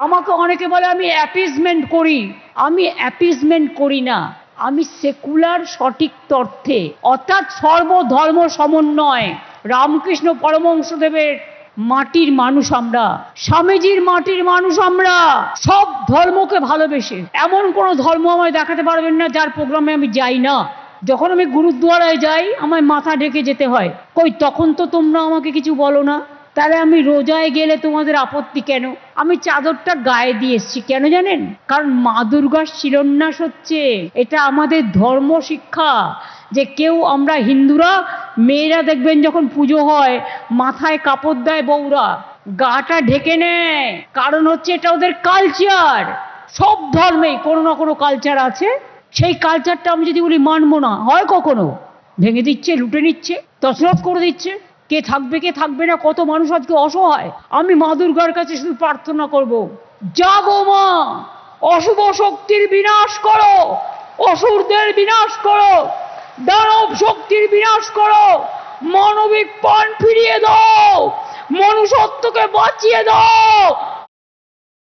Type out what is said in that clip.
আমাকে অনেকে বলে, আমি অ্যাপিজমেন্ট করি। আমি অ্যাপিজমেন্ট করি না। আমি সেকুলার সঠিক তর্থে অর্থাৎ সর্বধর্ম সমন্বয়। রামকৃষ্ণ পরমহংসদেবের মাটির মানুষ আমরা। স্বামীজির মাটির মানুষ আমরা। সব ধর্মকে ভালোবেসে। এমন কোনো ধর্ম আমায় দেখাতে পারবেন না, যার প্রোগ্রামে আমি যাই না। যখন আমি গুরুদ্বারায় যাই, আমায় মাথা ঢেকে যেতে হয়। কই, তখন তো তোমরা আমাকে কিছু বলো না। তাহলে আমি রোজায় গেলে তোমাদের আপত্তি কেন? আমি চাদরটা গায়ে দিয়ে এসছি, কেন জানেন? কারণ মা দুর্গার শিলান্যাস হচ্ছে, এটা আমাদের ধর্ম শিক্ষা, যে কেউ আমরা হিন্দুরা, মেয়েরা দেখবেন যখন পুজো হয়, মাথায় কাপড় দেয় বউরা, গাটা ঢেকে নেয়। কারণ হচ্ছে এটা ওদের কালচার সব ধর্মেই কোনো না কোনো কালচার আছে। সেই কালচারটা আমি যদি বলি মানবো না, হয় কখনো। ভেঙে দিচ্ছে, লুটে নিচ্ছে, তছরফ করে দিচ্ছে। কে থাকবে কে থাকবে না, কত মানুষ আজকে অসহায়। আমি মা দুর্গার কাছে শুধু প্রার্থনা করব। যাব মা, অশুভ শক্তির বিনাশ করো, অসুরদের বিনাশ করো, দানব শক্তির বিনাশ করো, মানবিক প্রাণ ফিরিয়ে দাও, মনুষ্যত্বকে বাঁচিয়ে দাও